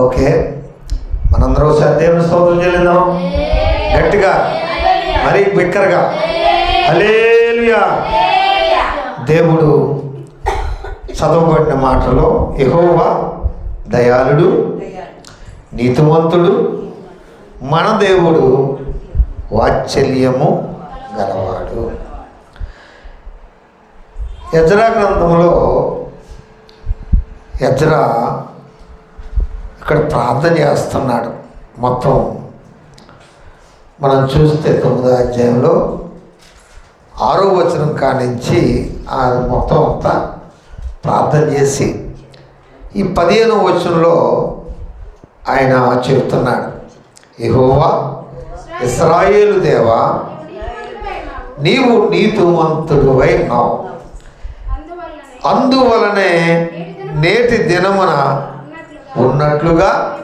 Okay. మనందరం ఒకసారి దేవుని స్తోత్రం చెల్లిందాం గట్టిగా మరీ బిక్కరగా. హలేలుయా దేవుడు చదవబడిన మాటలో ఎహోవా దయాళుడు నీతివంతుడు మన దేవుడు వాత్సల్యము గలవాడు. యజ్రా గ్రంథంలో యజ్రా ఇక్కడ ప్రార్థన చేస్తున్నాడు. మొత్తం మనం చూస్తే తొమ్మిదో అధ్యాయంలో ఆరో వచనం కానించి ఆ మొత్తం అంతా ప్రార్థన చేసి ఈ పదిహేను వచనంలో ఆయన చెబుతున్నాడు యెహోవా ఇస్రాయేలు దేవా నీవు నీతిమంతుడువై ఉన్నావు. అందువలనే నేటి దినమున ఉన్నట్లుగా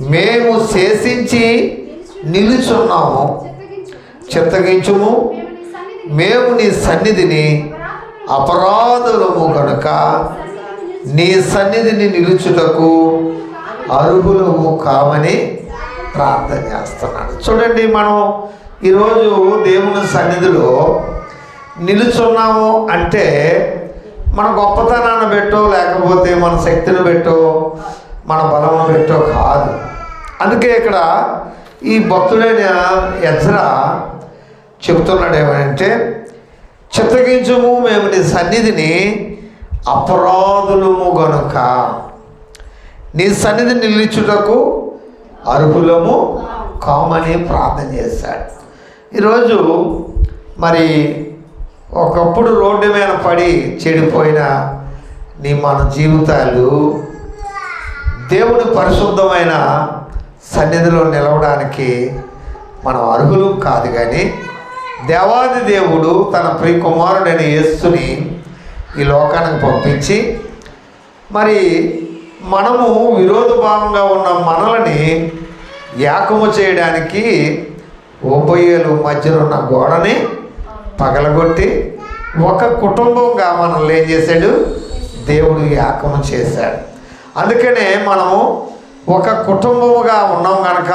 మేము శేషించి నిలుచున్నాము. చిత్తగించుము. మేము నీ సన్నిధిని అపరాధులము కనుక నీ సన్నిధిని నిలుచుటకు అర్హులము కామని ప్రార్థన చేస్తున్నాడు. చూడండి మనం ఈరోజు దేవుని సన్నిధిలో నిలుచున్నాము అంటే మన గొప్పతనాన్ని పెట్టో లేకపోతే మన శక్తిని పెట్టో మన బలం పెట్టో కాదు. అందుకే ఇక్కడ ఈ భక్తుడైన ఎజ్రా చెబుతున్నాడు ఏమంటే చిత్తగించుము మేము నీ సన్నిధిని అపరాధులము గనుక. నీ సన్నిధి నిలిచుటకు అర్హులము కామని ప్రార్థన చేశాడు. ఈరోజు మరి ఒకప్పుడు రోడ్డు మీద పడి చెడిపోయిన నీ మన జీవితాలు దేవుని పరిశుద్ధమైన సన్నిధిలో నిలవడానికి మనం అర్హులు కాదు కానీ దేవాది దేవుడు తన ప్రియ కుమారుడైన యేసుని ఈ లోకానికి పంపించి మరి మనము విరోధ భావంగా ఉన్న మనలని ఏకము చేయడానికి ఉభయలు మధ్యలో ఉన్న గోడని పగలగొట్టి ఒక కుటుంబంగా మనల్ని ఏం చేశాడు? దేవుడు ఏకము చేశాడు. అందుకనే మనము ఒక కుటుంబముగా ఉన్నాం కనుక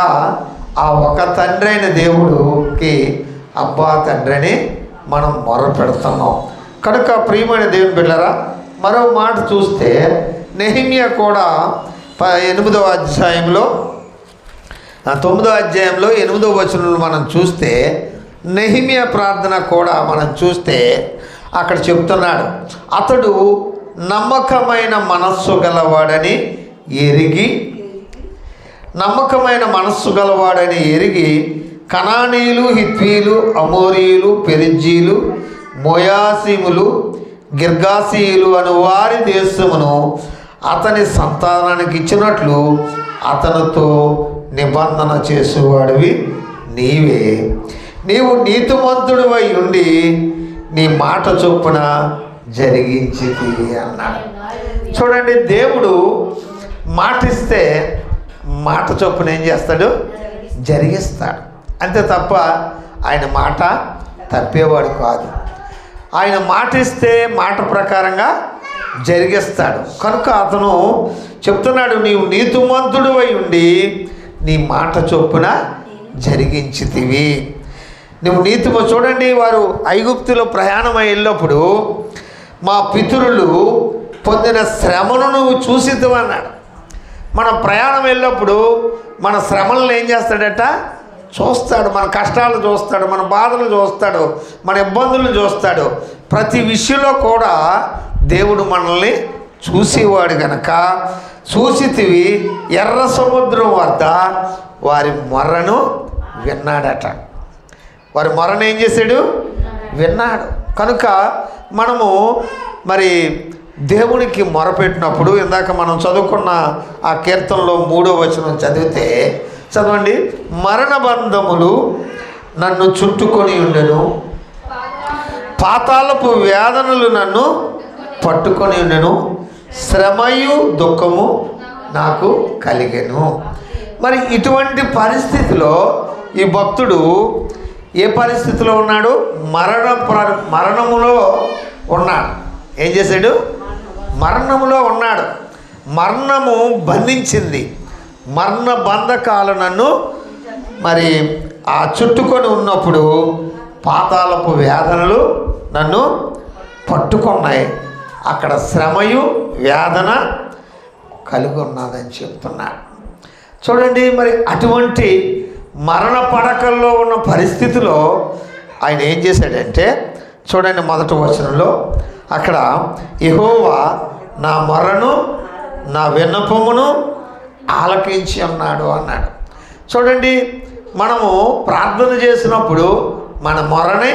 ఆ ఒక తండ్రి అయిన దేవుడికి అబ్బా తండ్రిని మనం మొర పెడుతున్నాం. కనుక ప్రియమైన దేవుని బిడ్డరా మరో మాట చూస్తే నెహిమియా కూడా ప ఎనిమిదవ అధ్యాయంలో తొమ్మిదో అధ్యాయంలో ఎనిమిదో వచనంలో మనం చూస్తే నెహిమియా ప్రార్థన కూడా మనం చూస్తే అక్కడ చెప్తున్నాడు అతడు నమ్మకమైన మనస్సు గలవాడని ఎరిగి నమ్మకమైన మనస్సు గలవాడని ఎరిగి కణానీయులు హిత్వీలు అమోరీయులు పెరిజీలు మోయాసీములు గిర్గాసీయులు అను వారి దేశమును అతని సంతానానికి ఇచ్చినట్లు అతనితో నిబంధన చేసేవాడివి నీవే. నీవు నీతిమంతుడివై ఉండి నీ మాట చొప్పున జరిగించితి అన్నాడు. చూడండి దేవుడు మాటిస్తే మాట చొప్పున ఏం చేస్తాడు? జరిగిస్తాడు. అంతే తప్ప ఆయన మాట తప్పేవాడు కాదు. ఆయన మాట ఇస్తే మాట ప్రకారంగా జరిగిస్తాడు. కనుక అతను చెప్తున్నాడు నీవు నీతిమంతుడు అయి ఉండి నీ మాట చొప్పున జరిగించితివి. నువ్వు నీతిమ చూడండి వారు ఐగుప్తులో ప్రయాణం వెళ్ళినప్పుడు మా పితరులు పొందిన శ్రమను నువ్వు చూసిద్దామన్నాడు మనం ప్రయాణం వెళ్ళినప్పుడు మన శ్రమలను ఏం చేస్తాడట? చూస్తాడు. మన కష్టాలు చూస్తాడు. మన బాధలు చూస్తాడు. మన ఇబ్బందులను చూస్తాడు. ప్రతి విషయంలో కూడా దేవుడు మనల్ని చూసేవాడు గనక చూసితివి ఎర్ర సముద్రం వద్ద వారి మొర్రను విన్నాడట. వారి మరణ ఏం చేశాడు? విన్నాడు. కనుక మనము మరి దేవునికి మొరపెట్టినప్పుడు ఇందాక మనం చదువుకున్న ఆ కీర్తనలో మూడో వచనం చదివితే చదవండి మరణ బంధములు నన్ను చుట్టుకొని ఉండెను. పాతాళపు వేదనలు నన్ను పట్టుకొని ఉండెను. శ్రమయు దుఃఖము నాకు కలిగెను. మరి ఇటువంటి పరిస్థితిలో ఈ భక్తుడు ఏ పరిస్థితిలో ఉన్నాడు? మరణ మరణములో ఉన్నాడు. ఏం చేశాడు? మరణములో ఉన్నాడు. మరణము బంధించింది. మరణ బంధకాలు నన్ను మరి ఆ చుట్టుకొని ఉన్నప్పుడు పాతాళపు వేదనలు నన్ను పట్టుకున్నాయి. అక్కడ శ్రమయు వేదన కలిగి ఉన్నదని చెప్తున్నాడు. చూడండి మరి అటువంటి మరణ పడకల్లో ఉన్న పరిస్థితిలో ఆయన ఏం చేశాడంటే చూడండి మొదటి వచనంలో అక్కడ ఎహోవా నా మొరను నా విన్నపమును ఆలకించి ఉన్నాడు అన్నాడు. చూడండి మనము ప్రార్థన చేసినప్పుడు మన మొరని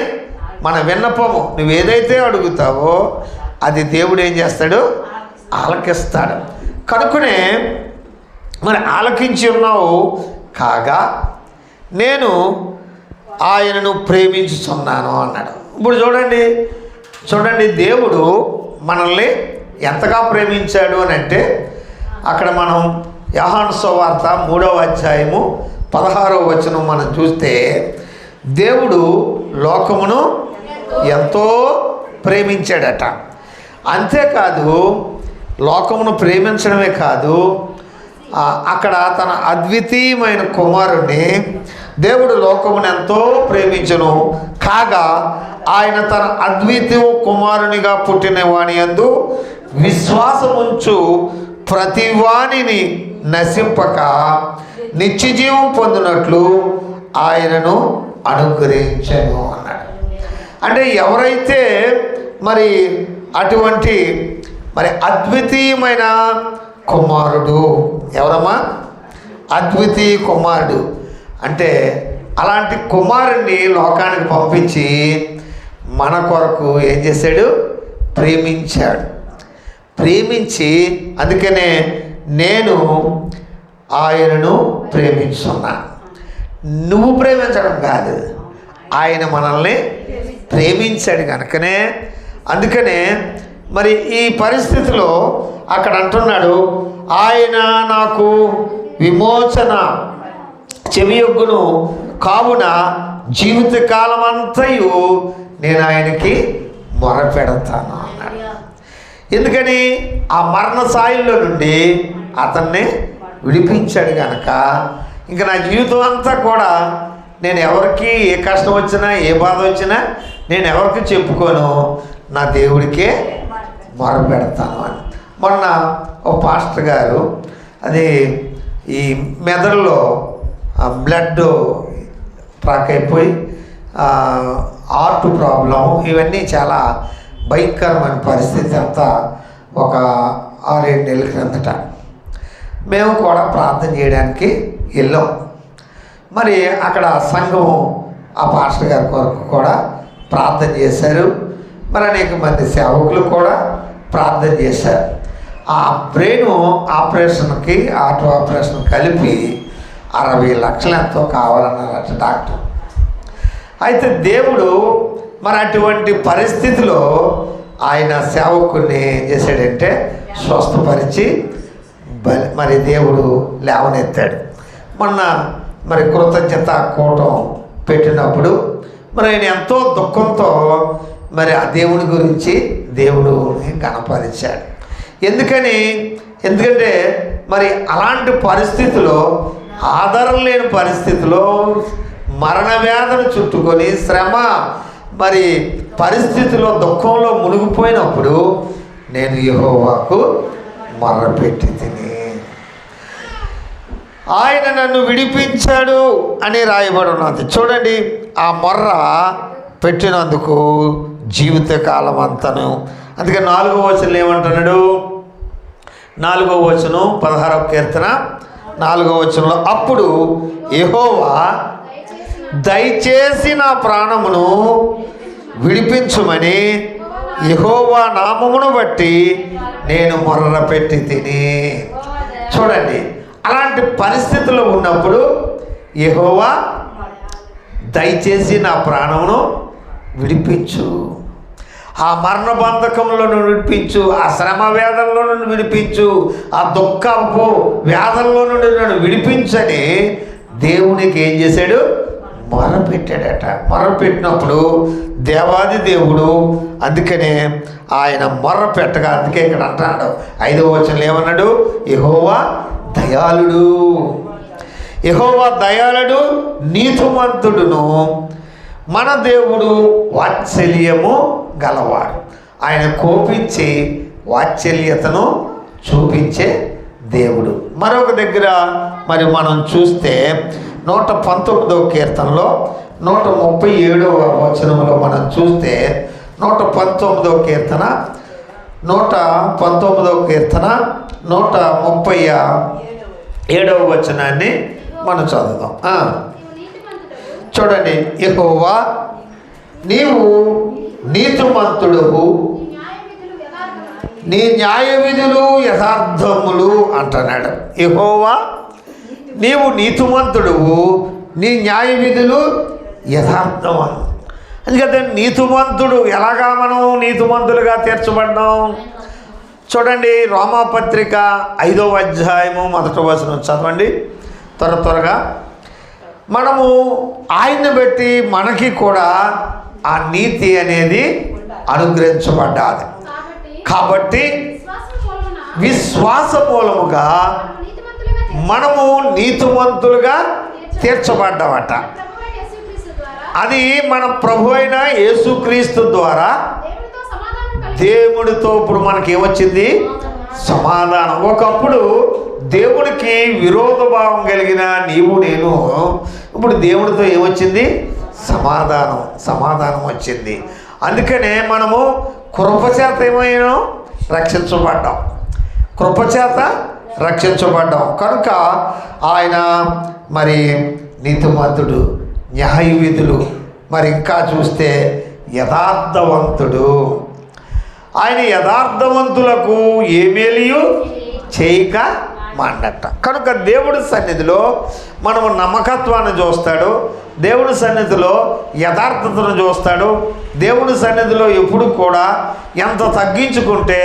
మన విన్నపము నువ్వు ఏదైతే అడుగుతావో అది దేవుడు ఏం చేస్తాడు? ఆలకిస్తాడు. కనుకనే మరి ఆలకించి ఉన్నావు కాగా నేను ఆయనను ప్రేమించుచున్నాను అన్నాడు. ఇప్పుడు చూడండి చూడండి దేవుడు మనల్ని ఎంతగా ప్రేమించాడు అని అంటే అక్కడ మనం యహాన్సో వార్త మూడవ అధ్యాయము పదహారవ వచనం మనం చూస్తే దేవుడు లోకమును ఎంతో ప్రేమించాడట. అంతేకాదు లోకమును ప్రేమించడమే కాదు అక్కడ తన అద్వితీయమైన కుమారుణ్ణి దేవుడు లోకమును ఎంతో ప్రేమించను. కాగా ఆయన తన అద్వితీయ కుమారునిగా పుట్టిన వాని యందు విశ్వాసముంచు ప్రతి వాణిని నశింపక నిత్యజీవం పొందినట్లు ఆయనను అనుగ్రహించను అన్నాడు. అంటే ఎవరైతే మరి అటువంటి మరి అద్వితీయమైన కుమారుడు. ఎవరమ్మా? అద్వితీయ కుమారుడు. అంటే అలాంటి కుమారుణ్ణి లోకానికి పంపించి మన కొరకు ఏం చేశాడు? ప్రేమించాడు. ప్రేమించి అందుకనే నేను ఆయనను ప్రేమించున్నా. నువ్వు ప్రేమించడం కాదు. ఆయన మనల్ని ప్రేమించాడు కనుకనే. అందుకనే మరి ఈ పరిస్థితిలో అక్కడ అంటున్నాడు ఆయన నాకు విమోచన చెవియొగ్గును కావున జీవితకాలం అంతయు నేను ఆయనకి మొరపెడతాను అన్నాడు. ఎందుకని? ఆ మరణ సాయిల్లో నుండి అతన్ని విడిపించాడు కనుక ఇంకా నా జీవితం అంతా కూడా నేను ఎవరికి ఏ కష్టం వచ్చినా ఏ బాధ వచ్చినా నేను ఎవరికి చెప్పుకోను నా దేవుడికే మొరపెడతాను అని. మొన్న ఒక పాస్టర్ గారు అది ఈ మెదడులో బ్లడ్ ట్రాక్ అయిపోయి ఆర్ట్ ప్రాబ్లం ఇవన్నీ చాలా భయంకరమైన పరిస్థితి అంతా ఒక ఆరేడు నెలల క్రిందట. మేము కూడా ప్రార్థన చేయడానికి వెళ్ళాం. మరి అక్కడ సంఘం ఆ పాస్టర్ గారి కొరకు కూడా ప్రార్థన చేశారు. మరి అనేక మంది సేవకులు కూడా ప్రార్థన చేశారు. ఆ బ్రెయిన్ ఆపరేషన్కి ఆటో ఆపరేషన్ కలిపి అరవై లక్షలు ఎంతో కావాలన్నారట డాక్టర్. అయితే దేవుడు మరి అటువంటి పరిస్థితిలో ఆయన సేవకుని ఏం చేశాడంటే స్వస్థపరిచి బలి మరి దేవుడు లేవనెత్తాడు. మొన్న మరి కృతజ్ఞత కూటం పెట్టినప్పుడు మరి ఆయన ఎంతో దుఃఖంతో మరి ఆ దేవుని గురించి దేవుడు గణపరిచాడు ఎందుకని? ఎందుకంటే మరి అలాంటి పరిస్థితిలో ఆధారం లేని పరిస్థితిలో మరణ వేదన చుట్టుకొని శ్రమ మరి పరిస్థితిలో దుఃఖంలో మునిగిపోయినప్పుడు నేను యహోవాకు మొర్రపెట్టి తిని. ఆయన నన్ను విడిపించాడు అని రాయబడి ఉన్నది. చూడండి ఆ మొర్ర పెట్టినందుకు జీవితకాలం అంతను అందుకే నాలుగో వచనం ఏమంటున్నాడు? నాలుగో వచనం పదహారవ కీర్తన. నాలుగో వచనంలో అప్పుడు యహోవా దయచేసి నా ప్రాణమును విడిపించుమని యహోవా నామమును బట్టి నేను మొర్ర పెట్టి తిని. చూడండి అలాంటి పరిస్థితుల్లో ఉన్నప్పుడు యహోవా దయచేసి నా ప్రాణమును విడిపించు. ఆ మరణ బంధకంలో విడిపించు ఆ శ్రమ వేదనలో నుండి విడిపించు ఆ దుఃఖపు వేదనలో నుండి నన్ను విడిపించని దేవునికి ఏం చేశాడు? మొరపెట్టాడట. మొరపెట్టినప్పుడు దేవాది దేవుడు అందుకనే ఆయన మొర్ర పెట్టగా అందుకే ఇక్కడ అంటున్నాడు. ఐదవ వచనంలో ఏమన్నాడు? యహోవా దయాళుడు. యహోవా దయాళుడు నీతిమంతుడును. మన దేవుడు వాత్సల్యము గలవాడు. ఆయన కోపించి వాత్సల్యతను చూపించే దేవుడు. మరొక దగ్గర మరి మనం చూస్తే నూట పంతొమ్మిదవ కీర్తనలో నూట ముప్పై ఏడవ వచనంలో మనం చూస్తే నూట పంతొమ్మిదవ కీర్తన నూట పంతొమ్మిదవ కీర్తన నూట ముప్పై ఏడవ వచనాన్ని మనం చదువుదాం. చూడండి యెహోవా నీవు నీతిమంతుడు నీ న్యాయ విధులు యథార్థములు అంటున్నాడు. యెహోవా నీవు నీతిమంతుడువు నీ న్యాయ విధులు యథార్థము. అందుకని నీతిమంతుడు ఎలాగా మనం నీతిమంతులుగా తీర్చబడ్డాం? చూడండి రోమాపత్రిక ఐదవ అధ్యాయము మొదటి వచనం చదవండి. త్వర త్వరగా మనము ఆయన్ని బట్టి మనకి కూడా ఆ నీతి అనేది అనుగ్రహించబడ్డాది. కాబట్టి విశ్వాస మూలముగా మనము నీతివంతులుగా తీర్చబడ్డామట అది మన ప్రభు అయిన యేసుక్రీస్తు ద్వారా దేవుడితో ఇప్పుడు మనకి ఏమొచ్చింది సమాధానం. ఒకప్పుడు దేవుడికి విరోధ భావం కలిగిన నీవు నేను ఇప్పుడు దేవుడితో ఏమొచ్చింది? సమాధానం సమాధానం వచ్చింది. అందుకనే మనము కృపచేత ఏమైనా రక్షించబడ్డాం. కృపచేత రక్షించబడ్డాం. కనుక ఆయన మరి నీతిమంతుడు న్యాయవిధులు మరి ఇంకా చూస్తే యథార్థవంతుడు. ఆయన యథార్థవంతులకు ఏమేలియు చేయక మాండట కనుక దేవుడి సన్నిధిలో మనము నమ్మకత్వాన్ని చూస్తాడు దేవుడి సన్నిధిలో యథార్థతను చూస్తాడు దేవుడి సన్నిధిలో ఎప్పుడు కూడా ఎంత తగ్గించుకుంటే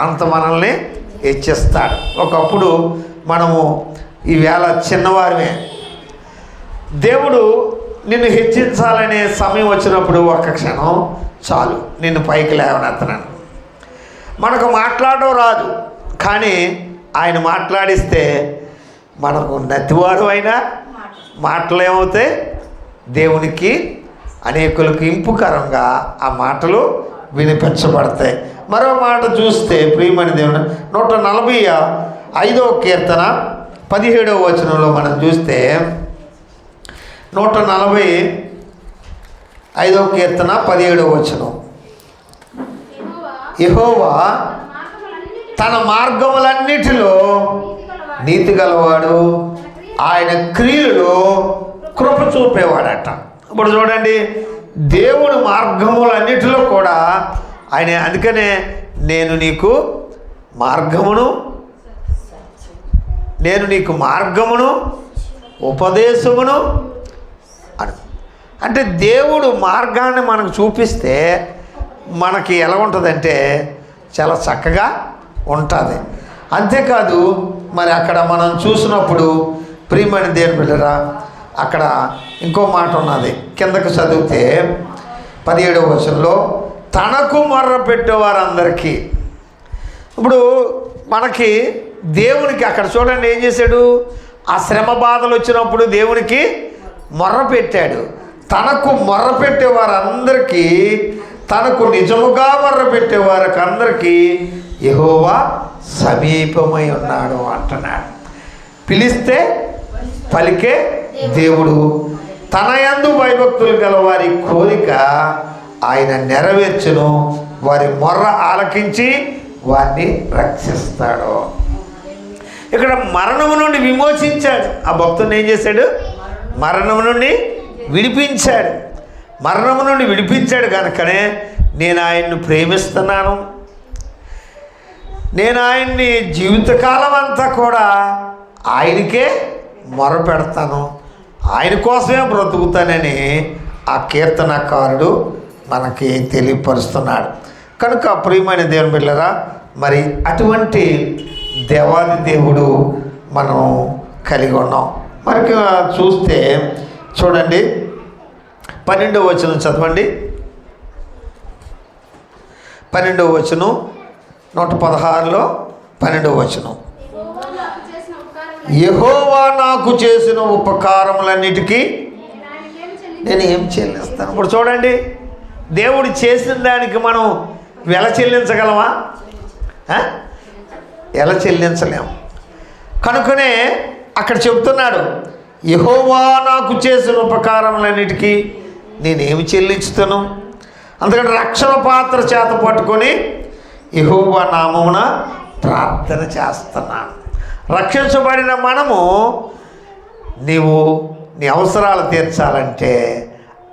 అంత మనల్ని హెచ్చిస్తాడు. ఒకప్పుడు మనము ఈవేళ చిన్నవారిమే. దేవుడు నిన్ను హెచ్చించాలనే సమయం వచ్చినప్పుడు ఒక్క క్షణం చాలు నిన్ను పైకి లేవనెత్తనని. మనకు మాట్లాడడం రాదు కానీ ఆయన మాట్లాడిస్తే మనకు నతివారు అయినా మాటలు ఏమవుతాయి దేవునికి అనేకులకు ఇంపుకరంగా ఆ మాటలు వినిపించబడతాయి. మరో మాట చూస్తే ప్రియమణి దేవుని నూట నలభై ఐదవ కీర్తన పదిహేడవ వచనంలో మనం చూస్తే నూట నలభై ఐదవ కీర్తన పదిహేడవ వచనం. ఇహోవా తన మార్గములన్నిటిలో నీతి గలవాడు ఆయన క్రియలో కృప చూపేవాడట. ఇప్పుడు చూడండి దేవుడు మార్గములన్నిటిలో కూడా ఆయన అందుకనే నేను నీకు మార్గమును నేను నీకు మార్గమును ఉపదేశమును అను. అంటే దేవుడు మార్గాన్ని మనకు చూపిస్తే మనకి ఎలా ఉంటుందంటే చాలా చక్కగా ఉంటుంది. అంతేకాదు మరి అక్కడ మనం చూసినప్పుడు ప్రియమణి దేవుని బిడ్డరా అక్కడ ఇంకో మాట ఉన్నది. కిందకు చదివితే పదిహేడవ వచనంలో తనకు మొర్ర పెట్టేవారందరికీ ఇప్పుడు మనకి దేవునికి అక్కడ చూడండి ఏం చేశాడు? ఆ శ్రమ బాధలు వచ్చినప్పుడు దేవునికి మొర్ర పెట్టాడు తనకు మొర్ర పెట్టేవారందరికీ తనకు నిజముగా మొర్ర పెట్టేవారికి అందరికీ యహోవా సమీపమై ఉన్నాడు అంటున్నాడు. పిలిస్తే పలికే దేవుడు. తన యందు భయభక్తులు గల వారి కోరిక ఆయన నెరవేర్చును. వారి మొర్ర ఆలకించి వారిని రక్షిస్తాడు. ఇక్కడ మరణము నుండి విమోచించాడు. ఆ భక్తుని ఏం చేశాడు? మరణము నుండి విడిపించాడు. మరణము నుండి విడిపించాడు కనుకనే నేను ఆయన్ను ప్రేమిస్తున్నాను. నేను ఆయన్ని జీవితకాలం అంతా కూడా ఆయనకే మొరపెడతాను. ఆయన కోసమే బ్రతుకుతానని ఆ కీర్తనకారుడు మనకి తెలియపరుస్తున్నాడు. కనుక ప్రియమైన దేవుని బిళ్ళరా మరి అటువంటి దేవాది దేవుడు మనం కలిగి ఉన్నాం. మరి చూస్తే చూడండి పన్నెండవ వచనం చదవండి. పన్నెండవ వచనం నూట పదహారులో పన్నెండవ వచనం. యహోవా నాకు చేసిన ఉపకారములన్నిటికీ నేను ఏం చెల్లిస్తాను? ఇప్పుడు చూడండి. దేవుడు చేసిన దానికి మనం వెల చెల్లించగలమా? ఎలా చెల్లించలేము. కనుకనే అక్కడ చెప్తున్నాడు యహోవా నాకు చేసిన ఉపకారములన్నిటికీ నేనేమి చెల్లించుతాను? అందుకని రక్షణ పాత్ర చేత పట్టుకొని యహోవా నామమున ప్రార్థన చేస్తున్నాను రక్షించబడిన మనము నీవు నీ అవసరాలు తీర్చాలంటే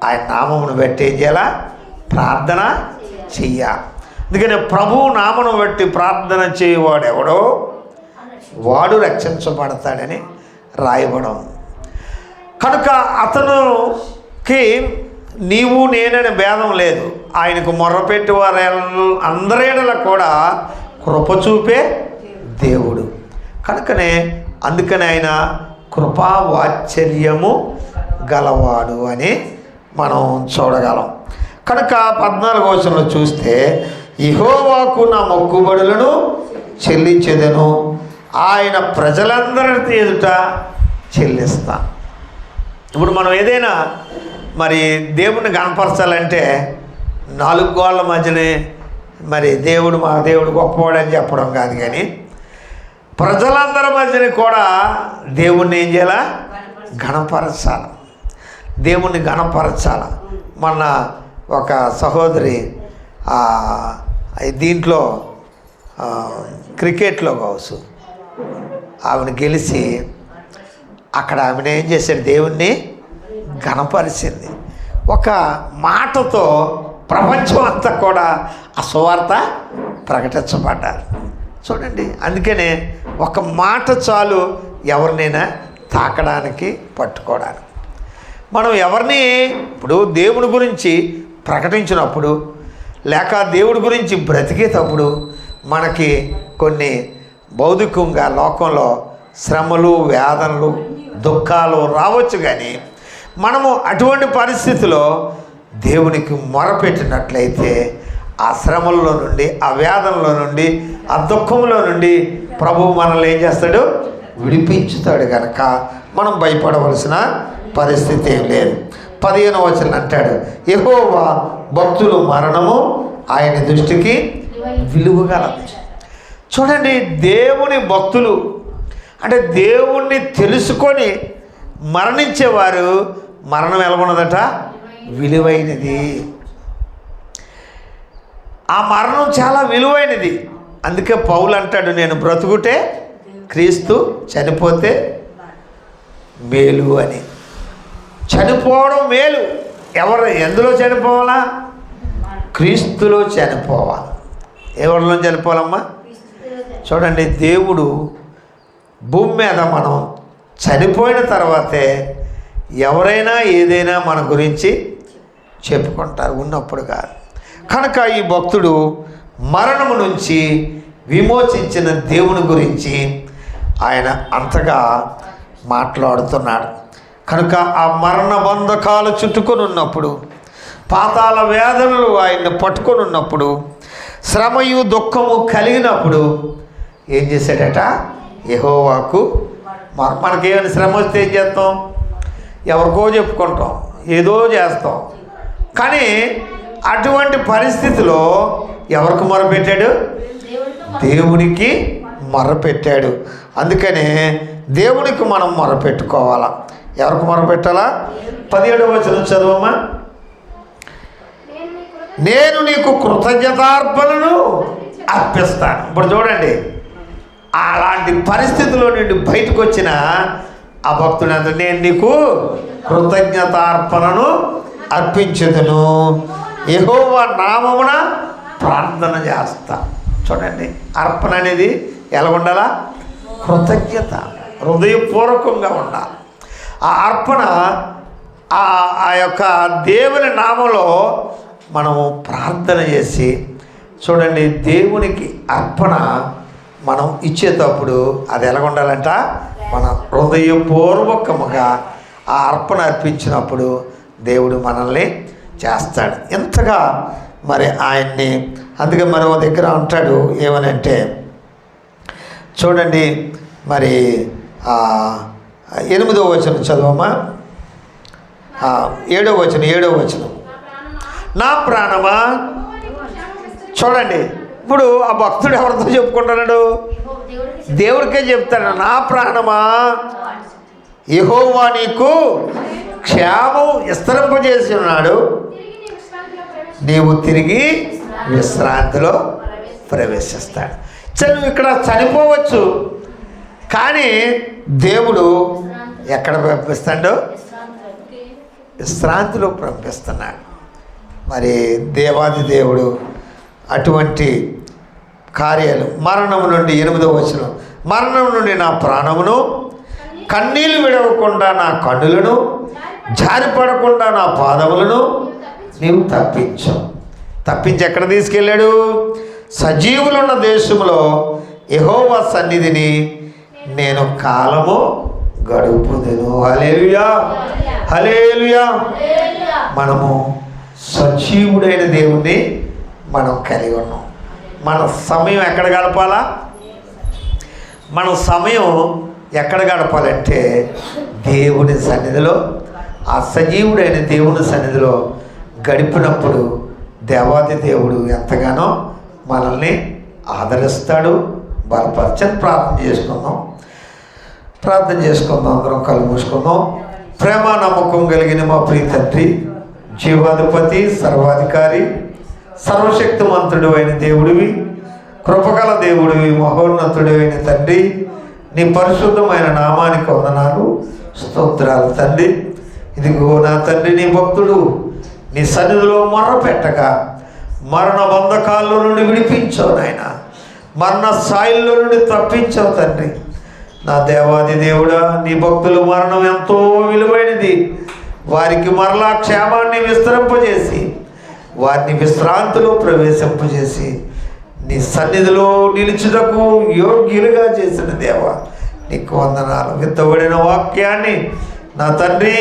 ఆయన నామమును బట్టి ఏం చేయాలా? ప్రార్థన చెయ్యాలి అందుకని ప్రభువు నామను బట్టి ప్రార్థన చేయవాడు ఎవడో వాడు రక్షించబడతాడని రాయబడం కనుక అతనుకి నీవు నేనని భేదం లేదు. ఆయనకు మొర్రపెట్టి వారి అందరేడల కూడా కృప చూపే దేవుడు. కనుకనే అందుకని ఆయన కృపా వాత్సల్యము గలవాడు అని మనం చూడగలం. కనుక పద్నాలుగు వచనంలో చూస్తే ఇహోవాకు నా మొక్కుబడులను చెల్లించేదను. ఆయన ప్రజలందరి ఎదుట చెల్లిస్తా ఇప్పుడు మనం ఏదైనా మరి దేవుణ్ణి కనపరచాలంటే నాలుగు గోళ్ళ మధ్యనే మరి దేవుడు మా దేవుడు గొప్పవాడు అని చెప్పడం కాదు కానీ ప్రజలందరి మధ్యని కూడా దేవుణ్ణి ఏం చేయాలా? గణపరచాల. దేవుణ్ణి గణపరచాల. మొన్న ఒక సహోదరి దీంట్లో క్రికెట్లో కావచ్చు. ఆవిడ గెలిచి అక్కడ ఆమెను ఏం చేశాడు? దేవుణ్ణి గణపరిచింది. ఒక మాటతో ప్రపంచం అంతా కూడా ఆ సువార్త ప్రకటించబడ్డారు. చూడండి అందుకనే ఒక మాట చాలు ఎవరినైనా తాకడానికి పట్టుకోవడానికి. మనం ఎవరిని ఇప్పుడు దేవుడి గురించి ప్రకటించినప్పుడు లేక దేవుడి గురించి బ్రతికేటప్పుడు మనకి కొన్ని భౌతికంగా లోకంలో శ్రమలు వేదనలు దుఃఖాలు రావచ్చు కానీ మనము అటువంటి పరిస్థితిలో దేవునికి మొరపెట్టినట్లయితే ఆ శ్రమల్లో నుండి ఆ వేదనలో నుండి ఆ దుఃఖంలో నుండి ప్రభువు మనల్ని ఏం చేస్తాడు? విడిపించుతాడు కనుక మనం భయపడవలసిన పరిస్థితి ఏం లేదు. పదిహేను వచనం అంటాడు ఎగోవా భక్తులు మరణము ఆయన దృష్టికి విలువగలదు చూడండి దేవుని భక్తులు అంటే దేవుణ్ణి తెలుసుకొని మరణించేవారు మరణం ఎలాగున్నదట? విలువైనది. ఆ మరణం చాలా విలువైనది. అందుకే పౌలు అంటాడు నేను బ్రతుకుటే క్రీస్తు చనిపోతే మేలు అని. చనిపోవడం మేలు. ఎవరు ఎందులో చనిపోవాలా? క్రీస్తులో చనిపోవాలి. ఎవరిలో చనిపోవాలమ్మా? చూడండి దేవుడు భూమి మీద మనం చనిపోయిన తర్వాతే ఎవరైనా ఏదైనా మన గురించి చెప్పుకుంటారు ఉన్నప్పుడు కాదు. కనుక ఈ భక్తుడు మరణము నుంచి విమోచించిన దేవుని గురించి ఆయన అంతగా మాట్లాడుతున్నాడు. కనుక ఆ మరణ బంధకాలు చుట్టుకొని ఉన్నప్పుడు పాతాల వేదనలు ఆయన్ని పట్టుకొని ఉన్నప్పుడు శ్రమయు దుఃఖము కలిగినప్పుడు ఏం చేశాడట? యహోవాకు మనకేమైనా శ్రమ వస్తే ఏం చేస్తాం? ఎవరికో చెప్పుకుంటాం ఏదో చేస్తాం. కానీ అటువంటి పరిస్థితిలో ఎవరికి మొరపెట్టాడు? దేవునికి మొరపెట్టాడు. అందుకనే దేవునికి మనం మొరపెట్టుకోవాలా. ఎవరికి మొరపెట్టాలా? పదిహేడు వచ్చిన చదువమ్మా. నేను నేను నీకు కృతజ్ఞతార్పణను అర్పిస్తాను. ఇప్పుడు చూడండి అలాంటి పరిస్థితిలో నుండి బయటకు వచ్చిన ఆ భక్తుడు నేను నీకు కృతజ్ఞతార్పణను అర్పించదును. యెహోవా నామమున ప్రార్థన చేస్తా. చూడండి అర్పణ అనేది ఎలా ఉండాలా కృతజ్ఞత హృదయపూర్వకంగా ఉండాలి. ఆ అర్పణ ఆ ఆ యొక్క దేవుని నామంలో మనము ప్రార్థన చేసి చూడండి దేవునికి అర్పణ మనం ఇచ్చేటప్పుడు అది ఎలా ఉండాలంట మన హృదయపూర్వకముగా ఆ అర్పణ అర్పించినప్పుడు దేవుడు మనల్ని చేస్తాడు. ఎంతగా మరి ఆయన్ని అందుకే మరో దగ్గర అంటాడు ఏమనంటే చూడండి మరి ఎనిమిదో వచనం చదవమ్మా. ఏడో వచనం ఏడో వచనం. నా ప్రాణమా? చూడండి. ఇప్పుడు ఆ భక్తుడు ఎవరితో చెప్పుకుంటున్నాడు దేవుడికే చెప్తాడు నా ప్రాణమా? యహోవా నీకు క్షేమం విస్తరింపజేసి ఉన్నాడు నీవు తిరిగి విశ్రాంతిలో ప్రవేశిస్తాడు. చను ఇక్కడ చనిపోవచ్చు కానీ దేవుడు ఎక్కడ పంపిస్తాడు? విశ్రాంతిలో పంపిస్తున్నాడు. మరి దేవాది దేవుడు అటువంటి కార్యాలు. మరణం నుండి ఎనిమిదో వచనం. మరణం నుండి నా ప్రాణమును కన్నీళ్ళు విడవకుండా నా కన్నులను జారిపడకుండా నా పాదములను నీవు తప్పించావు తప్పించి ఎక్కడ తీసుకెళ్ళాడు? సజీవులున్న దేశంలో యెహోవా సన్నిధిని నేను కాలము గడుపుదును. హలేలుయా హలేలుయా మనము సజీవుడైన దేవుణ్ణి మనం కలిగి ఉన్నాం. మన సమయం ఎక్కడ గడపాలా? మన సమయం ఎక్కడ గడపాలంటే దేవుని సన్నిధిలో ఆ సజీవుడైన దేవుని సన్నిధిలో గడిపినప్పుడు దేవాది దేవుడు ఎంతగానో మనల్ని ఆదరిస్తాడు. బలపరచని ప్రార్థన చేసుకుందాం. ప్రార్థన చేసుకుందాం అందరం కళ్ళు మూసుకుందాం. ప్రేమ నమ్మకం కలిగిన మా ప్రియ తండ్రి జీవాధిపతి సర్వాధికారి సర్వశక్తిమంతుడు అయిన దేవుడివి కృపగల దేవుడివి మహోన్నతుడు అయిన తండ్రి నీ పరిశుద్ధమైన నామానికి వందనాలు స్తోత్రాలు తండ్రి. ఇదిగో నా తండ్రి నీ భక్తుడు నీ సన్నిధిలో మొరపెట్టగా మరణ బంధకాల్లో నుండి విడిపించావు నాయన. మరణ స్థాయిల్లో నుండి తప్పించావు తండ్రి. నా దేవాది దేవుడా నీ భక్తులు మరణం ఎంతో విలువైనది. వారికి మరలా క్షేమాన్ని విస్తరింపజేసి వారిని విశ్రాంతిలో ప్రవేశింపజేసి నీ సన్నిధిలో నిలుచుటకు యోగ్యులుగా చేసిన దేవా నీకు వందనాలు. విత్తబడిన వాక్యాన్ని నా తండ్రి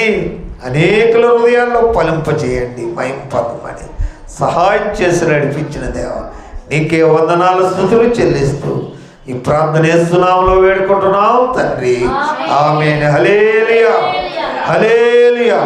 అనేకుల హృదయాల్లో ఫలింపజేయండి మయం పొందమని సహాయం చేసి నడిపించిన దేవ నీకే వందనాలు స్థుతులు చెల్లిస్తూ ఈ ప్రార్థన వేస్తున్నాములో వేడుకుంటున్నాం తండ్రి. ఆమె హలేలియా హలేలియా